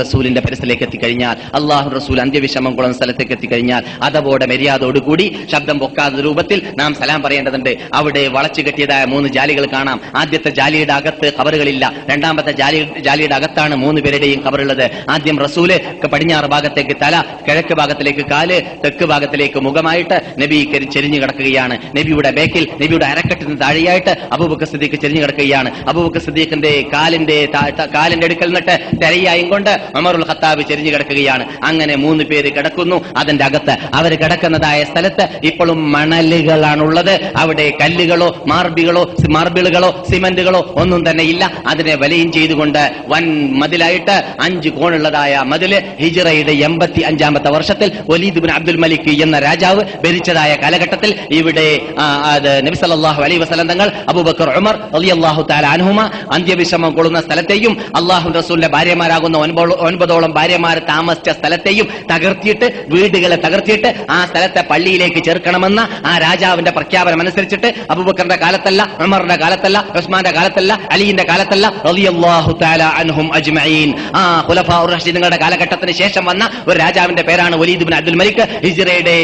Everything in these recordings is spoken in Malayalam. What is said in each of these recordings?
റസൂലിന്റെ പരിസരത്തിലേക്ക് എത്തിക്കഴിഞ്ഞാൽ അള്ളാഹു റസൂൽ അന്ത്യവിഷമം കുളം സ്ഥലത്തേക്ക് എത്തിക്കഴിഞ്ഞാൽ അതവോടെ മര്യാദയോടുകൂടി ശബ്ദം പൊക്കാത്ത രൂപത്തിൽ നാം സലാം പറയേണ്ടതുണ്ട്. അവിടെ വളച്ചു കെട്ടിയതായ മൂന്ന് ജാലികൾ കാണാം. ആദ്യത്തെ ജാലിയുടെ അകത്ത് കവറുകളില്ല രണ്ടാമത്തെ ജാലി ജാലിയുടെ അകത്താണ് മൂന്ന് പേരുടെയും കവറുള്ളത് ആദ്യം റസൂൽ പടിഞ്ഞാറ് ഭാഗത്തേക്ക് തല കിഴക്ക് ഭാഗത്തിലേക്ക് കാൽ തെക്ക് ഭാഗത്തിലേക്ക് മുഖമായിട്ട് നബി ചെരിഞ്ഞു കിടക്കുകയാണ്. നബിയുടെ ബേക്കിൽ നബിയുടെ അരക്കെട്ടിന് താഴെയായിട്ട് അബൂബക്കർ സിദ്ദീഖ് ചെരിഞ്ഞു കിടക്കുകയാണ്. അബൂബക്കർ സിദ്ദീഖിന്റെ കാലിന്റെ കാലിന്റെ അടുക്കൽ നിന്നിട്ട് തെരയായും കൊണ്ട് ഉമറുൽ ഖത്താബ് ചെരിഞ്ഞു കിടക്കുകയാണ്. അങ്ങനെ മൂന്ന് പേര് കിടക്കുന്നു. അതിന്റെ അകത്ത് അവർ കിടക്കുന്നതായ സ്ഥലത്ത് ഇപ്പോഴും മണലുകളാണുള്ളത്. അവിടെ കല്ലുകളോ മാർബികളോ മാർബിളുകളോ സിമന്റുകളോ ഒന്നും തന്നെ ഇല്ല. അതിനെ വലയും ചെയ്തുകൊണ്ട് വൻ മതിലായിട്ട് അഞ്ച് കോണുള്ളതായ മതിൽ ഹിജിറയുടെ എൺപത്തി അഞ്ചാമത്തെ വർഷത്തിൽ വലീദ് ബിൻ അബ്ദുൽ മലിക് എന്ന രാജാവ് ഭരിച്ചതായ കാലഘട്ടത്തിൽ ഇവിടെ നബിസലാഹു അലൈ വസല്ലം തങ്ങൾ അബൂബക്കർ ഉമർ റളിയല്ലാഹു തആല അൻഹുമ അന്ത്യവിഷമം കൊള്ളുന്ന സ്ഥലത്തെയും അള്ളാഹു റസൂലിന്റെ ഭാര്യമാരാകുന്ന ഒൻപോ- ഒൻപതോളം ഭാര്യമാർ താമസിച്ച സ്ഥലത്തെയും തകർത്തിയിട്ട് വീടുകളെ തകർത്തിയിട്ട് ആ സ്ഥലത്തെ പള്ളിയിലേക്ക് ചേർക്കണമെന്ന ആ രാജാവിന്റെ പ്രഖ്യാപനം അനുസരിച്ചിട്ട് അബൂബക്കറിന്റെ കാലത്തല്ല ഉമറിന്റെ കാലത്തല്ല ഉസ്മാന്റെ കാലത്തല്ല അലിയുടെ കാലത്തല്ല റളിയല്ലാഹു തആല അൻഹും അജ്മഈൻ. ആ റഷീദുകളുടെ കാലഘട്ടത്തിന് ശേഷം വന്ന ഒരു രാജാവിന്റെ പേരാണ് വലീദ് ബിൻ അബ്ദുൽ മലിക്. ഹിജ്റയുടെ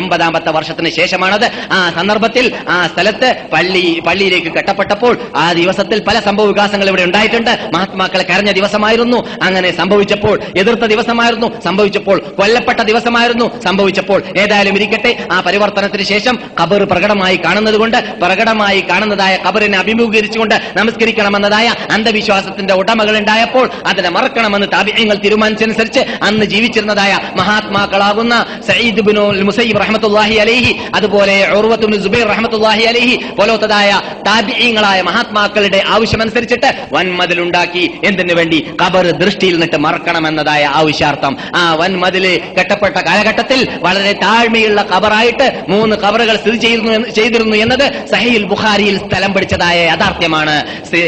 എൺപതാമത്തെ വർഷത്തിന് ശേഷമാണത്. ആ സന്ദർഭത്തിൽ ആ സ്ഥലത്ത് പള്ളി പള്ളിയിലേക്ക് കെട്ടപ്പെട്ടപ്പോൾ ആ ദിവസത്തിൽ പല സംഭവ വികാസങ്ങൾ ഇവിടെ ഉണ്ടായിട്ടുണ്ട്. മഹാത്മാക്കളെ കരഞ്ഞ ദിവസമായിരുന്നു. അങ്ങനെ സംഭവിച്ചപ്പോൾ എതിർത്ത ദിവസമായിരുന്നു സംഭവിച്ചപ്പോൾ കൊല്ലപ്പെട്ട ദിവസമായിരുന്നു സംഭവിച്ചപ്പോൾ. ഏതായാലും ഇരിക്കട്ടെ ആ പരിവർത്തനത്തിന് ശേഷം ഖബർ പ്രകടമായി കാണുന്നത് കൊണ്ട് പ്രകടമായി കാണുന്നതായ ഖബറിനെ അഭിമുഖീകരിച്ചുകൊണ്ട് നമസ്കരിക്കണമെന്നതായ അന്ധവിശ്വാസത്തിന്റെ ഉടമകൾ ഉണ്ടായപ്പോൾ അതിനെ മറക്കണമെന്ന് താപ്യങ്ങൾ തീരുമാനിച്ചനുസരിച്ച് അന്ന് ജീവിച്ചിരുന്നതായ മഹാത്മാക്കളാകുന്ന സയ്യിദ് ബിനു മുസൈബ് റഹമത്തുല്ലാഹി അലൈഹി അതുപോലെ ഉർവത്ത് ബിൻ സുബൈർ റഹ്മത്തുല്ലാഹി അലൈഹി പോലത്തതായ താപിയങ്ങളായ മഹാത്മാക്കളുടെ ആവശ്യമനുസരിച്ചിട്ട് വൻമതിലുണ്ടാക്കി. എന്തിനു വേണ്ടി? ഖബർ ദൃഷ്ടിയിൽ നിന്നിട്ട് മറക്കണമെന്നതായ ആവശ്യാർത്ഥം. ആ വൻമതിൽ കെട്ടപ്പെട്ട കാലഘട്ടത്തിൽ വളരെ താഴ്മയുള്ള കബറായിട്ട് മൂന്ന് കബറുകൾ സ്ഥിതി ചെയ്യുന്നു ചെയ്തിരുന്നു എന്നത് സഹീൽ ബുഖാരിയിൽ സ്ഥലം പിടിച്ചതായ യാഥാർത്ഥ്യമാണ്.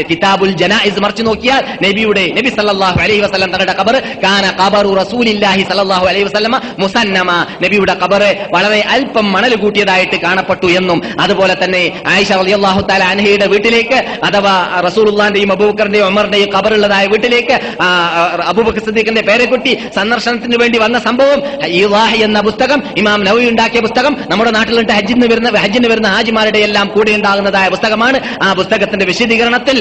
കിതാബുൽ ജനായിസ് മറിച്ചു നോക്കിയാൽ നബിയുടെ നബി സല്ലാഹു അലൈഹി വസ്ലം തങ്ങളുടെ കബർ കാന ഖബറു റസൂലില്ലാഹി സല്ലല്ലാഹു അലൈഹി വസ്ലമ മുസന്നമ. നബിയുടെ കബറ് വളരെ അല്പം മണൽ കൂട്ടിയതായിട്ട് കാണപ്പെട്ടു എന്നും അതുപോലെ തന്നെ ആയിഷ റളിയല്ലാഹു താല അനഹയുടെ വീട്ടിലേക്ക് അഥവാ റസൂലുള്ളാന്റെയും അബൂബക്കറിന്റെയും ഉമറിന്റെയും കബറുള്ളതായ വീട്ടിലേക്ക് അബൂബക്കർ സിദ്ദീഖിന്റെ പേരെക്കുട്ടി സന്ദർശനത്തിന് വേണ്ടി വന്ന സംഭവം ഇവാഹ് എന്ന പുസ്തകം ഇമാം നവി ഉണ്ടാക്കിയ പുസ്തകം നമ്മുടെ നാട്ടിലുണ്ട്. ഹജ്ജിന് വരുന്ന ഹജ്ജിന് വരുന്ന ഹാജിമാരുടെ എല്ലാം കൂടെ ഉണ്ടാകുന്നതായ പുസ്തകമാണ്. ആ പുസ്തകത്തിന്റെ വിശദീകരണത്തിൽ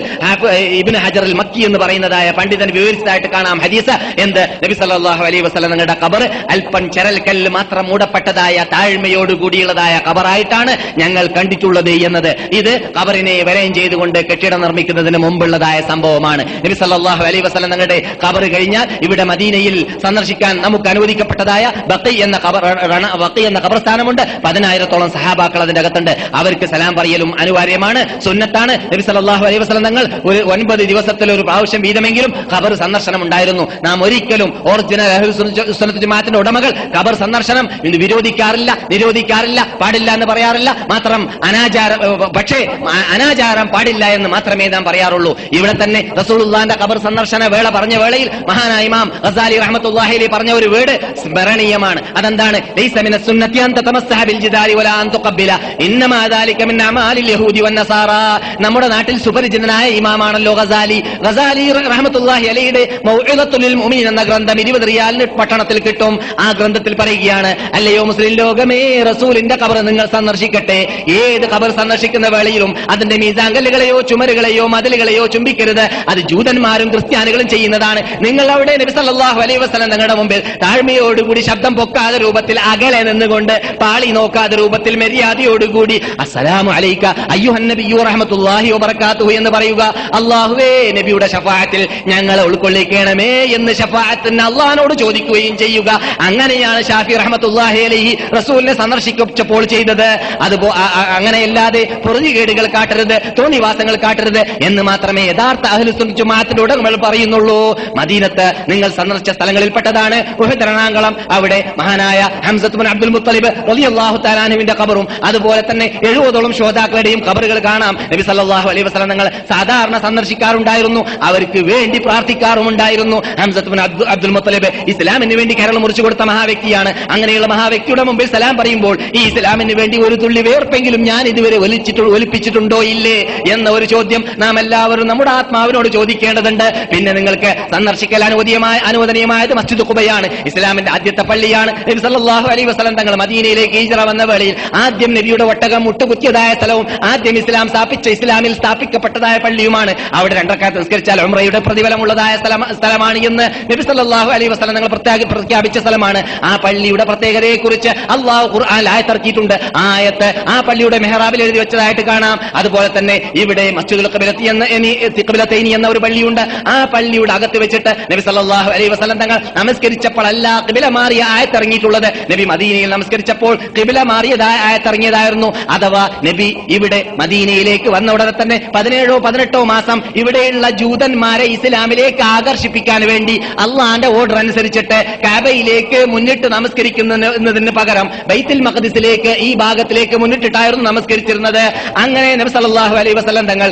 ഇബിന് ഹജറിൽ മക്കി എന്ന് പറയുന്നതായ പണ്ഡിതൻ വിവരിച്ചതായിട്ട് കാണാം ഹദീസ്. എന്ത്? നബി സല്ലാഹു അലൈ വസല്ലം നിങ്ങളുടെ ഖബർ അല്പം ചരൽ കല്ല് മാത്രം മൂടപ്പെട്ടതായ താഴ്മയോട് കൂടിയുള്ളതായ കബറായിട്ടാണ് ഞങ്ങൾ കണ്ടിട്ടുള്ളത് എന്നത്. ഇത് കബറിനെ വലയം ചെയ്തുകൊണ്ട് കെട്ടിടം നിർമ്മിക്കുന്നതിന് മുമ്പുള്ളതായ സംഭവമാണ്. നബി സല്ലാഹു അലൈ വസല്ലം നിങ്ങളുടെ ഖബർ കഴിഞ്ഞാൽ ഇവിടെ മദീനയിൽ സന്ദർശിക്കാൻ നമുക്ക് അനുവദിക്കപ്പെട്ടതായ ബക്കി എന്ന ബക്കി എന്ന കബർസ്ഥാനമുണ്ട് പതിനായിരത്തോളം സഹാബാക്കൾ അതിന്റെ അകത്തുണ്ട് അവർക്ക് സലാം പറയലും അനിവാര്യമാണ്. സുന്നത്താണ്. നബി അലൈഹി വസ്ലം തങ്ങൾ ഒരു ഒൻപത് ദിവസത്തിൽ ഒരു പ്രാവശ്യം വീതമെങ്കിലും ഖബർ സന്ദർശനം ഉണ്ടായിരുന്നു. നാം ഒരിക്കലും ഒറിജിനൽ ജമാഅത്തിന്റെ ഉടമകൾ ഖബർ സന്ദർശനം ഇന്ന് വിരോധിക്കാറില്ല നിരോധിക്കാറില്ല പാടില്ല എന്ന് പറയാറില്ല. മാത്രം അനാചാരം പക്ഷേ അനാചാരം പാടില്ല എന്ന് മാത്രമേ നാം പറയാറുള്ളൂ. ഇവിടെ തന്നെ റസൂലുള്ളാന്റെ ഖബർ സന്ദർശന വേള പറഞ്ഞ വേളയിൽ മഹാനായ ഇമാം ഗസാലി റഹ്മത്തുള്ളാഹി അലൈഹി പറഞ്ഞ ഒരു വീട് സ്മരണീയമാണ്. അതെന്താണ്? നമ്മുടെ നാട്ടിൽ സുപരിചിതനായ ഇമാമാണല്ലോ ഗസാലി. ഗസാലി റഹ്മത്തുള്ളാഹി അലൈഹിയുടെ മൗഇദത്തുൽ എന്ന ഗ്രന്ഥം ഇരുപത് റിയാലിന് പട്ടണത്തിൽ കിട്ടും. ആ ഗ്രന്ഥത്തിൽ പറയുകയാണ് അല്ലയോ മുസ്ലിം ലോകമേ റസൂലിന്റെ ഖബർ നിങ്ങൾ സന്ദർശിക്കട്ടെ. ഏത് ഖബർ സന്ദർശിക്കുന്ന വേളയിലും അതിന്റെ മീസാങ്കല്ലുകളെയോ ചുമരുകളെയോ മതിലുകളെയോ ചുംബിക്കരുത്. അത് ജൂതന്മാരും ക്രിസ്ത്യാനികളും ചെയ്യുന്നതാണ്. നിങ്ങൾ അവിടെ നബി സല്ലല്ലാഹു അലൈഹി വസല്ലം നിങ്ങളുടെ മുമ്പിൽ താഴ്മയോടുകൂടി ശബ്ദം പൊക്കാതെ രൂപത്തിൽ അകലെ നിന്നുകൊണ്ട് പാളി നോക്കാതെ രൂപത്തിൽ മര്യാദയോടുകൂടി അസ്സലാമു അലൈക അയ്യുഹൻ നബിയു വബറകാതുഹു എന്ന് പറയുക. അള്ളാഹുവേ നബിയുടെ ഷഫാഅത്തിൽ ഞങ്ങളെ ഉൾക്കൊള്ളിക്കണമേ എന്ന് ഷഫാഅത്തിന് അള്ളഹാനോട് ചോദിക്കുകയും ചെയ്യുക. അങ്ങനെയാണ് ഷാഫി റഹമത്തുല്ലാഹി അലൈഹി റസൂലിനെ സന്ദർശിക്കപ്പോൾ ചെയ്തത്. അതുപോ അങ്ങനെയല്ലാതെ പൊറുതികേടുകൾ കാട്ടരുത് തോന്നിവാസങ്ങൾ കാട്ടരുത് എന്ന് മാത്രമേ യഥാർത്ഥ അഹലുസ് ജുമാഅത്തിന്റെ ഉടമകൾ പറയുന്നുള്ളൂ. മദീനത്ത് തൊട്ടടുത്ത് നിങ്ങൾ സന്ദർശിച്ച സ്ഥലങ്ങളിൽപ്പെട്ടതാണ് പെട്ടതാണ് രണാങ്കളം അവിടെ മഹാനായ ഹംസത്ത് അബ്ദുൽ മുത്തലിബ് റളിയല്ലാഹു താലാനുവിന്റെ ഖബറും അതുപോലെ തന്നെ എഴുപതോളം ശ്രോതാക്കളുടെയും ഖബറുകൾ കാണാം. നബി സല്ലാഹു അലൈഹി വസ്ലം നിങ്ങൾ സാധാരണ സന്ദർശിക്കാറുണ്ടായിരുന്നു അവർക്ക് വേണ്ടി പ്രാർത്ഥിക്കാറുമുണ്ടായിരുന്നു. അബ്ദു- അബ്ദുൽ മുത്തലിബ് ഇസ്ലാമിന് വേണ്ടി കേരളം മുറിച്ചു കൊടുത്ത മഹാവ്യക്തിയാണ്. അങ്ങനെയുള്ള മഹാവ്യക്തിയുടെ മുമ്പിൽ സലാം പറയുമ്പോൾ ഈ ഇസ്ലാമിന് വേണ്ടി ഒരു തുള്ളി വേർപ്പെങ്കിലും ഞാൻ ഇതുവരെ ഒലിച്ചിട്ടു ഒലിപ്പിച്ചിട്ടുണ്ടോ ഇല്ലേ? എന്ന ഒരു ചോദ്യം നാം എല്ലാവരും നമ്മുടെ ആത്മാവിനോട് ചോദിക്കേണ്ടതുണ്ട്. പിന്നെ നിങ്ങൾക്ക് സന്ദർശിക്കൽ അനുവദീയമായ അനുവദനീയമായത് മസ്ജിദ് കുബയാണ് ഇസ്ലാമിന്റെ ആദ്യത്തെ പള്ളിയാണ്. നബി സല്ലല്ലാഹു അലൈഹി വസല്ലം തങ്ങൾ മദീനയിലേക്ക് ഈജറ വന്ന വേളയിൽ ആദ്യം നബിയുടെ ഒട്ടകം മുട്ടുകുത്തിയതായ സ്ഥലവും ആദ്യം ഇസ്ലാം സ്ഥാപിച്ച ഇസ്ലാമിൽ സ്ഥാപിക്കപ്പെട്ടതായ പള്ളിയുമാണ്. അവിടെ രണ്ടക്കാലത്ത് നിസ്കരിച്ചാൽ ഉമ്രയുടെ പ്രതിഫലമുള്ളതായ സ്ഥലം- സ്ഥലമാണ് എന്ന് നബി സല്ലല്ലാഹു അലൈഹി വസല്ലം തങ്ങൾ പ്രഖ്യാപിച്ച സ്ഥലമാണ്. ആ പള്ളിയുടെ പ്രത്യേകതയെ കുറിച്ച് അള്ളാഹു ഖുർആൻ ആയത്തിറക്കിയിട്ടുണ്ട് ആയത്ത് ആ പള്ളിയുടെ മെഹ്റാബിൽ എഴുതി വെച്ചതായിട്ട് കാണാം. അതുപോലെ തന്നെ ഇവിടെ മസ്ജിദുൽ ഖിബലത്തി എന്ന എന്ന ഒരു പള്ളിയുണ്ട്. ആ പള്ളിയുടെ അകത്ത് വെച്ചിട്ട് നബി സല്ലാഹു അലൈ വസ്ലം തങ്ങൾ നമസ്കരിച്ചപ്പോൾ നമസ്കരിച്ചപ്പോഴല്ല കിബില മാറിയ ആയത്തിറങ്ങിയിട്ടുള്ളത്. നബി മദീനയിൽ നമസ്കരിച്ചപ്പോൾ കിബില മാറിയതായ ആയത്തിറങ്ങിയതായിരുന്നു. അഥവാ നബി ഇവിടെ മദീനയിലേക്ക് വന്ന ഉടനെ തന്നെ പതിനേഴോ പതിനെട്ടോ മാസം ഇവിടെയുള്ള ജൂതന്മാരെ ഇസ്ലാമിലേക്ക് ആകർഷിപ്പിക്കാൻ വേണ്ടി അള്ളാന്റെ ഓർഡർ അനുസരിച്ചിട്ട് കാബയിലേക്ക് മുന്നിട്ട് നമസ്കരിക്കുന്നതിന് പകരം ബൈത്തിൽ മഖദിസിലേക്ക് ഈ ഭാഗത്തിലേക്ക് മുന്നിട്ടിട്ടായിരുന്നു നമസ്കരിച്ചിരുന്നത്. അങ്ങനെ നബി സല്ലാഹു അലൈ വസ്ലം തങ്ങൾ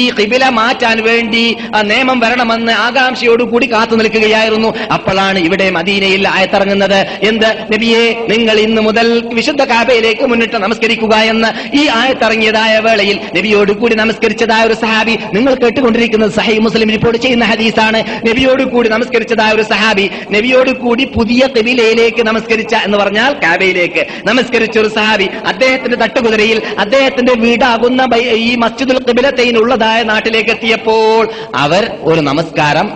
ഈ കിബില മാറ്റാൻ വേണ്ടി നിയമം വരണമെന്ന് ആകാംക്ഷയോടുകൂടി കാത്തു നിൽക്കുകയായിരുന്നു. അപ്പോഴാണ് ഇവിടെ മദീനയിൽ ആയത്തിറങ്ങുന്നത്. എന്ത്? നബിയെ നിങ്ങൾ ഇന്ന് മുതൽ വിശുദ്ധ കാബയിലേക്ക് മുന്നിട്ട് നമസ്കരിക്കുക എന്ന് ഈ ആയത്തിറങ്ങിയതായ വേളയിൽ നബിയോട് കൂടി നമസ്കരിച്ചതായ ഒരു സഹാബി നിങ്ങൾ കേട്ടുകൊണ്ടിരിക്കുന്നത് സഹി മുസ്ലിം റിപ്പോർട്ട് ചെയ്യുന്ന ഹദീസാണ്. നബിയോട് കൂടി നമസ്കരിച്ചതായ ഒരു സഹാബി നബിയോട് കൂടി പുതിയ കബിലയിലേക്ക് നമസ്കരിച്ച എന്ന് പറഞ്ഞാൽ കാബയിലേക്ക് നമസ്കരിച്ച ഒരു സഹാബി അദ്ദേഹത്തിന്റെ തട്ടുകുതിരയിൽ അദ്ദേഹത്തിന്റെ വീടാകുന്ന ഈ മസ്ജിദുൽ കബിലത്തൈനുള്ളതായ നാട്ടിലേക്ക് എത്തിയപ്പോൾ അവർ ഒരു നമസ്കാരം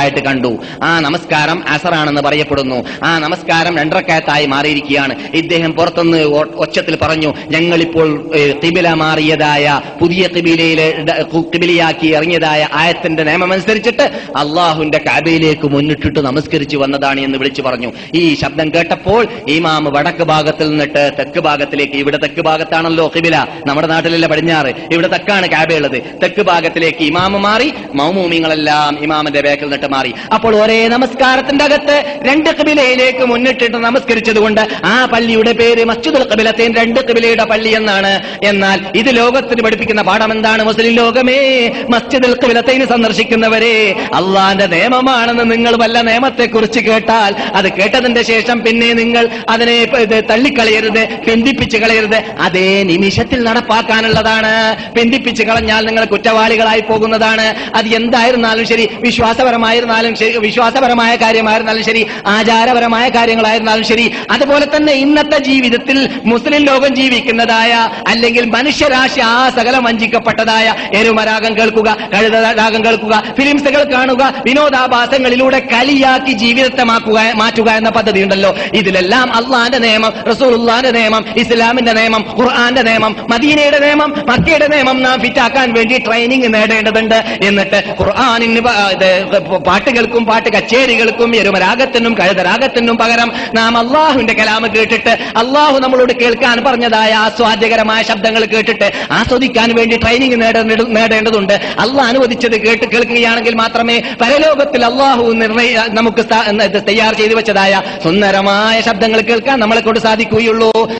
നമസ്കരിക്കുന്നതായിട്ട് കണ്ടു. ആ നമസ്കാരം അസറാണെന്ന് പറയപ്പെടുന്നു. ആ നമസ്കാരം രണ്ടരക്കാത്തായി മാറിയിരിക്കുകയാണ്. ഇദ്ദേഹം പുറത്തുനിന്ന് ഒച്ചത്തിൽ പറഞ്ഞു ഞങ്ങളിപ്പോൾ തിബില മാറിയതായ പുതിയ കിബിലയിലെ കിബിലിയാക്കി ഇറങ്ങിയതായ ആയത്തിന്റെ നിയമമനുസരിച്ചിട്ട് അള്ളാഹുന്റെ കാബയിലേക്ക് മുന്നിട്ടിട്ട് നമസ്കരിച്ചു വന്നതാണ് എന്ന് വിളിച്ചു പറഞ്ഞു. ഈ ശബ്ദം കേട്ടപ്പോൾ ഇമാം വടക്ക് ഭാഗത്തിൽ നിന്നിട്ട് തെക്ക് ഭാഗത്തിലേക്ക് ഇവിടെ തെക്ക് ഭാഗത്താണല്ലോ കിബില നമ്മുടെ നാട്ടിലല്ല പടിഞ്ഞാറ് ഇവിടെ തെക്കാണ് കാബയുള്ളത്. തെക്ക് ഭാഗത്തിലേക്ക് ഇമാമ് മാറി മൗമൂമിങ്ങളെല്ലാം ഇമാമിന്റെ ബേക്കിൽ നിന്നിട്ട് മാറി. അപ്പോൾ ഒരേ നമസ്കാരത്തിന്റെ അകത്ത് രണ്ട് കബിലയിലേക്ക് മുന്നിട്ടിട്ട് നമസ്കരിച്ചതുകൊണ്ട് ആ പള്ളിയുടെ പേര് മസ്ജിദുൽ കബിലത്തേൻ രണ്ട് കബിലയുടെ പള്ളി എന്നാണ്. എന്നാൽ ഇത് ലോകത്തിന് പഠിപ്പിക്കുന്ന പാഠം എന്താണ് മുസ്ലിം ലോകമേ? മസ്ജിദുൽ കിബിലത്തേന് സന്ദർശിക്കുന്നവരെ അള്ളാന്റെ നിയമമാണെന്ന് നിങ്ങൾ വല്ല നിയമത്തെ കുറിച്ച് കേട്ടാൽ അത് കേട്ടതിന്റെ ശേഷം പിന്നെ നിങ്ങൾ അതിനെ തള്ളിക്കളയരുത് പിന്തിപ്പിച്ച് കളയരുത്. അതേ നിമിഷത്തിൽ നടപ്പാക്കാനുള്ളതാണ്. പിന്തിപ്പിച്ച് കളഞ്ഞാൽ നിങ്ങൾ കുറ്റവാളികളായി പോകുന്നതാണ്. അത് എന്തായിരുന്നാലും ശരി വിശ്വാസപരമായിരുന്നാലും ശരി വിശ്വാസപരമായ കാര്യമായിരുന്നാലും ശരി ആചാരപരമായ കാര്യങ്ങളായിരുന്നാലും ശരി. അതുപോലെ തന്നെ ഇന്നത്തെ ജീവിതത്തിൽ മുസ്ലിം ലോകം ജീവിക്കുന്നതായ അല്ലെങ്കിൽ മനുഷ്യരാശി ആ സകലം വഞ്ചിക്കപ്പെട്ടതായ എരുമരാഗം കേൾക്കുക കഴുത രാഗം കേൾക്കുക ഫിലിംസുകൾ കാണുക വിനോദാഭാസങ്ങളിലൂടെ കലിയാക്കി ജീവിതത്തെ മാക്കുക മാറ്റുക എന്ന പദ്ധതി ഉണ്ടല്ലോ ഇതിലെല്ലാം അള്ളാന്റെ നിയമം റസൂലുള്ളാന്റെ നിയമം ഇസ്ലാമിന്റെ നിയമം ഖുർആന്റെ നിയമം മദീനയുടെ നിയമം മക്കയുടെ നിയമം നാം ഫിറ്റാക്കാൻ വേണ്ടി ട്രെയിനിങ് നേടേണ്ടതുണ്ട്. എന്നിട്ട് ഖുർആാനിന് പാട്ടുകൾക്കും പാട്ട് കച്ചേരികൾക്കും എരുമരാഗത്തിനും കഴുതരാഗത്തിനും പകരം നാം അള്ളാഹുവിന്റെ കലാമ് കേട്ടിട്ട് അള്ളാഹു നമ്മളോട് കേൾക്കാൻ പറഞ്ഞതായ ആസ്വാദ്യകരമായ ശബ്ദങ്ങൾ കേട്ടിട്ട് ആസ്വദിക്കാൻ വേണ്ടി ട്രെയിനിങ് നേടേണ്ട- നേടേണ്ടതുണ്ട്. അള്ളാഹ് അനുവദിച്ചത് കേട്ട് കേൾക്കുകയാണെങ്കിൽ മാത്രമേ പരലോകത്തിൽ അള്ളാഹു നിർണയ നമുക്ക് തയ്യാർ ചെയ്തു വെച്ചതായ സുന്ദരമായ ശബ്ദങ്ങൾ കേൾക്കാൻ നമ്മളെ കൊണ്ട് സാധിക്കുകയുള്ളൂ.